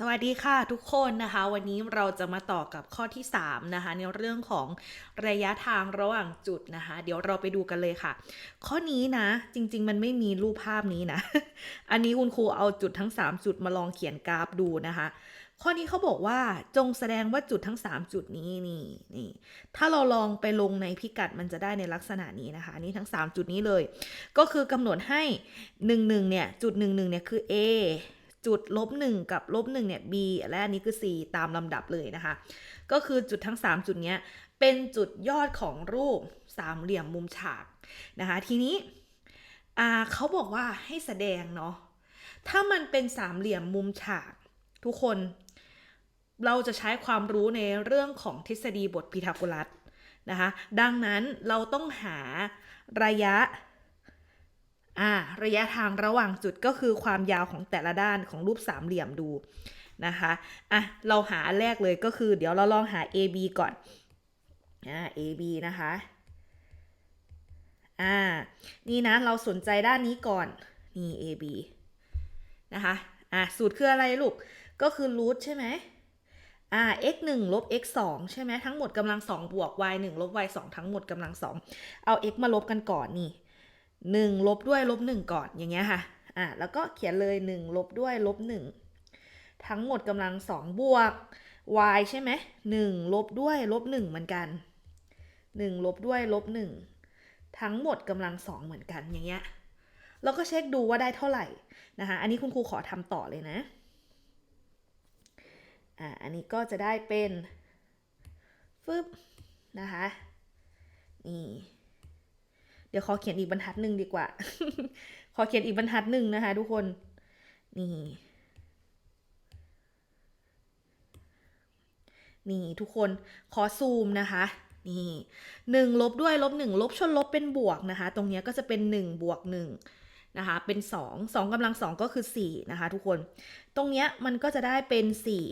สวัสดีค่ะทุกคนนะคะ วันนี้เราจะมาต่อกับข้อที่ 3 นะคะ ในเรื่องของระยะทางระหว่างจุดนะคะ เดี๋ยวเราไปดูกันเลยค่ะ ข้อนี้นะ จริง ๆ มันไม่มีรูปภาพนี้นะ อันนี้คุณครูเอาจุดทั้ง 3 จุดมาลองเขียนกราฟดูนะคะ ข้อนี้เขาบอกว่าจงแสดงว่าจุดทั้ง 3 จุดนี้นี่นี่ถ้าเราลองไปลงในพิกัดมันจะได้ในลักษณะนี้นะคะนนี่ทั้ง 3 จุดนี้เลย ก็คือกำหนดให้ 1 1เนี่ยจุด1 1เนี่ยคือ A จุดลบ1กับลบ1เนี่ย B และอันนี้คือ C ตามลำดับเลยนะคะ ก็คือจุดทั้ง 3 จุดเนี้ย เป็นจุดยอดของรูปสามเหลี่ยมมุมฉากนะคะ ทีนี้อ่าเขาบอกว่าให้แสดงเนาะถ้ามันเป็นสามเหลี่ยมมุมฉากทุกคน เราจะใช้ความรู้ในเรื่องของทฤษฎีบทพีทาโกรัสนะคะ ดังนั้นเราต้องหาระยะ อ่าระยะทางระหว่างจุดก็คือความยาวของแต่ละด้านของรูปสามเหลี่ยมดูนะคะอะเราหาแรกเลยก็คือ เดี๋ยวเราลองหา AB ก่อนอ่า AB นะคะอ่านี่นะเราสนใจด้านนี้ก่อนนี่ AB นะคะอะสูตรคืออะไรลูกก็คือรูทใช่ไหมอ่า x 1ลบ x 2ใช่ไหมทั้งหมดกำลัง 2 บวก y 1ลบ y 2ทั้งหมดกำลัง 2 เอา x มาลบกันก่อนนี่ 1 ลบด้วยลบ 1 ก่อนอย่างเงี้ยค่ะอ่าแล้วก็เขียนเลย 1 ลบด้วยลบ 1 ทั้งหมดกำลัง 2 บวก y ใช่ไหม1ลบด้วยลบ 1 เหมือนกัน 1 ลบด้วยลบ 1 ทั้งหมดกำลัง 2 เหมือนกันอย่างเงี้ยแล้วก็เช็คดูว่าได้เท่าไหร่นะคะอันนี้คุณครูขอทำต่อเลยนะอ่าอันนี้ก็จะได้เป็นฟึบนะคะนี่ ดี๋ยวขอเขียนอีกบรรทัดหนึ่งดีกว่า ขอเขียนอีกบรรทัดหนึ่งนะคะ ทุกคน นี่ นี่ทุกคน ขอซูมนะคะ นี่หนึ่งลบด้วยลบหนึ่งลบชนลบเป็นบวกนะคะ ตรงนี้ก็จะเป็นหนึ่งบวกหนึ่งนะคะ เป็นสองสองกำลังสองก็คือสี่นะคะทุกคน ตรงเนี้ยมันก็จะได้เป็นสี่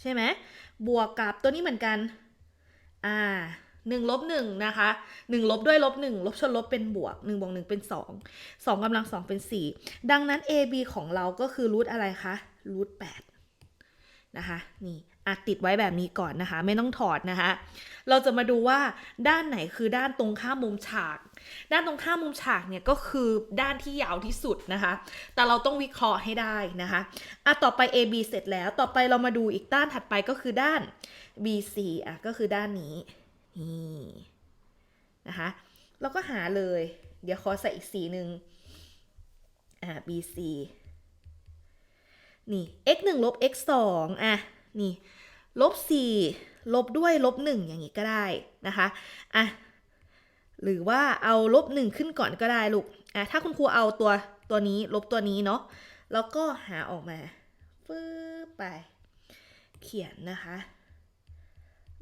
ใช่ไหม บวกกับตัวนี้เหมือนกัน อ่า หนึ่งลบหนึ่งนะคะหนึ่งลบด้วยลบหนึ่งลบชนลบเป็นบวกหนึ่งบวกหนึ่งเป็นสองสองกำลังสองเป็นสี่ดังนั้น a b ของเราก็คือรูทอะไรคะรูทแปดนะคะนี่อะติดไว้แบบนี้ก่อนนะคะ ไม่ต้องถอดนะคะ เราจะมาดูว่าด้านไหนคือด้านตรงข้ามมุมฉาก ด้านตรงข้ามมุมฉากเนี่ยก็คือด้านที่ยาวที่สุดนะคะ แต่เราต้องวิเคราะห์ให้ได้นะคะอะต่อไป AB เสร็จแล้วต่อไปเรามาดูอีกด้านถัดไปก็คือด้าน BC อะก็คือด้านนี้ นี่นะคะเราก็หาเลย เดี๋ยวขอใส่อีกสีหนึ่งอ่า BC นี่ x 1ลบ x 2อะ นี่ ลบ 4 ลบด้วย ลบ 1 อย่างนี้ก็ได้นะคะ อะ หรือว่าเอาลบ 1 ขึ้นก่อนก็ได้ลูก อะ ถ้าคุณครูเอาตัวตัวนี้ลบตัวนี้เนาะ แล้วก็หาออกมาฟืบไป เขียนนะคะ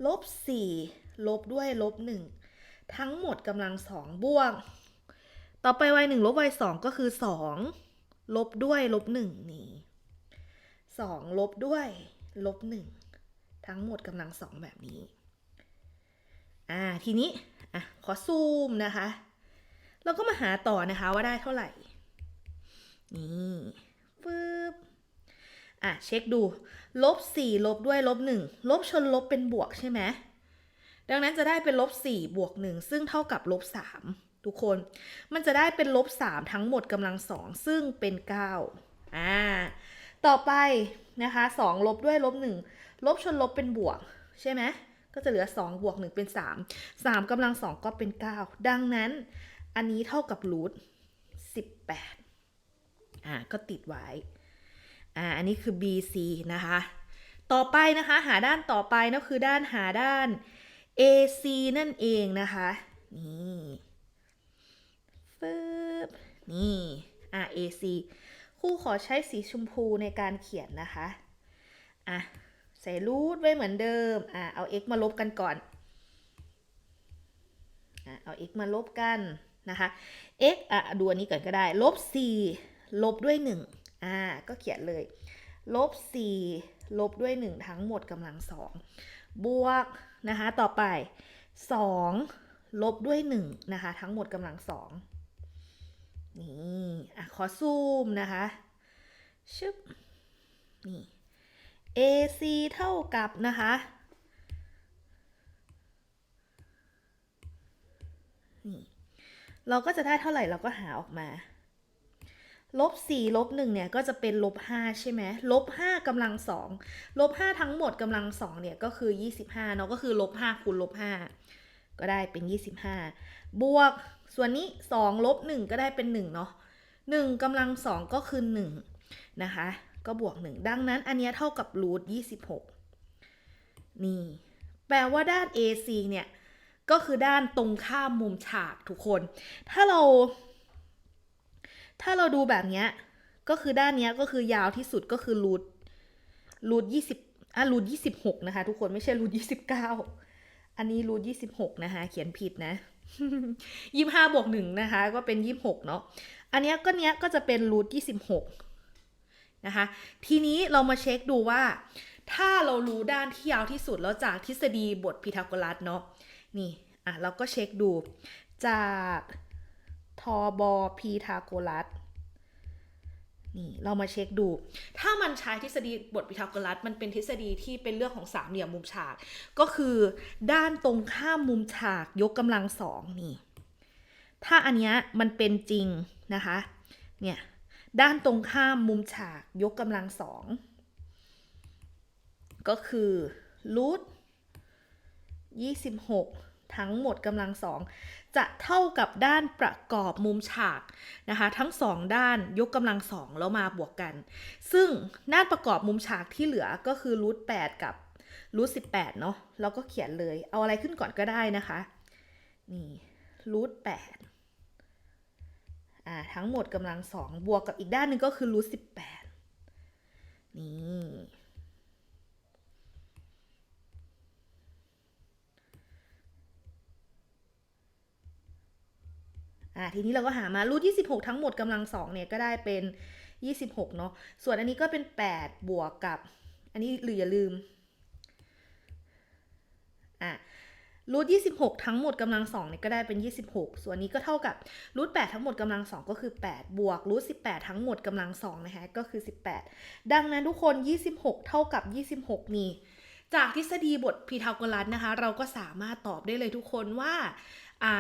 ลบ 4 ลบด้วยลบ1ทั้งหมดกำลัง2บวก ต่อไป y 1ลบ y 2ก็คือ 2 ลบด้วยลบ1นี่2ลบด้วยลบ1ทั้งหมดกำลัง2แบบนี้ อ่า ทีนี้ อะ ขอซูมนะคะเราก็มาหาต่อนะคะว่าได้เท่าไหร่ นี่ฟืบอะ เช็คดู ลบ 4 ลบด้วยลบ1ลบชนลบเป็นบวกใช่ไหม ดังนั้นจะได้เป็นลบ4บวก1ซึ่งเท่ากับลบ3ทุกคน มันจะได้เป็นลบ3ทั้งหมดกำลัง 2 ซึ่งเป็น9อ่าต่อไปนะคะ2ลบด้วยลบ1ลบชนลบเป็นบวก ใช่ไหมก็จะเหลือ 2 บวก 1 เป็น 3 3กำลัง 2 ก็เป็น 9 ดังนั้นอันนี้เท่ากับรูท18อ่าก็ติดไว้อ่าอันนี้คือ BC นะคะ ต่อไปนะคะ หาด้านต่อไปนั่นคือด้านหาด้าน AC นั่นเองนะคะ นี่ฟึบนี่อ่า AC ครูขอใช้สีชมพูในการเขียนนะคะ อะ ใส่รูทไว้เหมือนเดิม อะ เอา x มาลบกันก่อน อะ เอา x มาลบกันนะคะ x อะ ดูอันนี้ก่อนก็ได้ ลบ 4 ลบด้วย 1 อ่า ก็เขียนเลย ลบ 4 ลบด้วย 1 ทั้งหมดกำลัง2 บวกนะคะต่อไป 2 ลบด้วย 1 นะคะ ทั้งหมดกำลัง 2 นี่อะขอซูมนะคะชึบนี่ AC เท่ากับนะคะนี่เราก็จะได้เท่าไหร่เราก็หาออกมา ลบ4ลบ1เนี่ยก็จะเป็นลบ5ใช่ไหมลบ5กำลัง2ลบ5ทั้งหมดกำลัง2เนี่ยก็คือ 25เนาะก็คือลบ5คูณลบ5ก็ได้เป็น 25 บวกส่วนนี้2ลบ1ก็ได้เป็น1เนาะ1กำลัง2ก็คือ1นะคะก็บวก 1 ดังนั้นอันนี้เท่ากับรูท26 นี่ แปลว่าด้าน AC เนี่ยก็คือด้านตรงข้ามมุมฉากทุกคน ถ้าเรา ถ้าเราดูแบบเนี้ยก็คือด้านเนี้ยก็คือยาวที่สุดก็คือรูทรูทยี่สิบอะรูทยี่สิบหกนะคะ ทุกคนไม่ใช่รูทยี่สิบเก้าอันนี้รูทยี่สิบหกนะคะ เขียนผิดนะยี่ห้าบวกหนึ่งนะคะ ก็เป็นยี่หกเนาะอันเนี้ยก็เนี้ยก็จะเป็นรูทยี่สิบหกนะคะ ทีนี้เรามาเช็คดูว่า ถ้าเรารู้ด้านที่ยาวที่สุดแล้วจากทฤษฎีบทพีทาโกรัสเนาะนี่อะเราก็เช็คดูจาก ทอบอพีทาโกรัสนี่เรามาเช็คดู ถ้ามันใช้ทฤษฎีบทพีทาโกรัสมันเป็นทฤษฎีที่เป็นเรื่องของสามเหลี่ยมมุมฉาก ก็คือด้านตรงข้ามมุมฉากยกกำลังสองนี่ ถ้าอันเนี้ยมันเป็นจริงนะคะ เนี่ยด้านตรงข้ามมุมฉากยกกำลังสองก็คือรูท26 ทั้งหมดกำลังสองจะเท่ากับด้านประกอบมุมฉากนะคะทั้งสองด้านยกกำลังสองแล้วมาบวกกัน ซึ่งด้านประกอบมุมฉากที่เหลือก็คือรูท8กับรูท18เนาะเราก็เขียนเลยเอาอะไรขึ้นก่อนก็ได้นะคะนี่รูท8อ่าทั้งหมดกำลังสองบวกกับอีกด้านหนึ่งก็คือรูท18นี่ อ่าทีนี้เราก็หามารูท26 ทั้งหมดกำลังสองเนี่ยก็ได้เป็น 26 เนาะส่วนอันนี้ก็เป็น 8 บวกกับ อันนี้หรืออย่าลืมอะรูท26ทั้งหมดกำลังสองเนี่ยก็ได้เป็น 26 ส่วนนี้ก็เท่ากับรูท8ทั้งหมดกำลังสองก็คือ 8 บวกรูท18ทั้งหมดกำลังสองนะคะก็คือ 18 ดังนั้นทุกคน 26 เท่ากับ 26นี่จากทฤษฎีบทพีทาโกรัสนะคะ เราก็สามารถตอบได้เลยทุกคนว่าา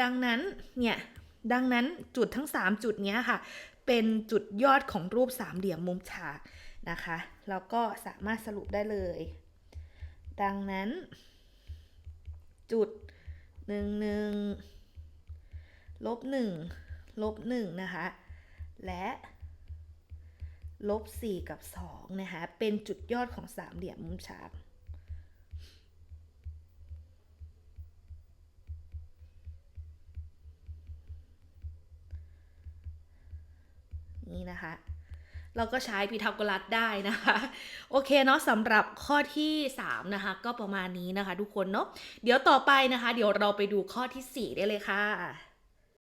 ดังนั้นเนี่ยดังนั้นจุดทั้ง 3 จุดเนี้ยค่ะ เป็นจุดยอดของรูปสามเหลี่ยมมุมฉากนะคะแล้วก็สามารถสรุปได้เลย ดังนั้น จุดหนึ่งหนึ่งลบหนึ่งลบหนึ่งนะคะ และลบสี่กับสองนะคะ เป็นจุดยอดของสามเหลี่ยมมุมฉาก นี่นะคะ เราก็ใช้พีทาโกรัสได้นะคะ โอเคเนาะสำหรับข้อที่ 3 นะคะ ก็ประมาณนี้นะคะ ทุกคนเนาะเดี๋ยวต่อไปนะคะ เดี๋ยวเราไปดูข้อที่ 4 ได้เลยค่ะ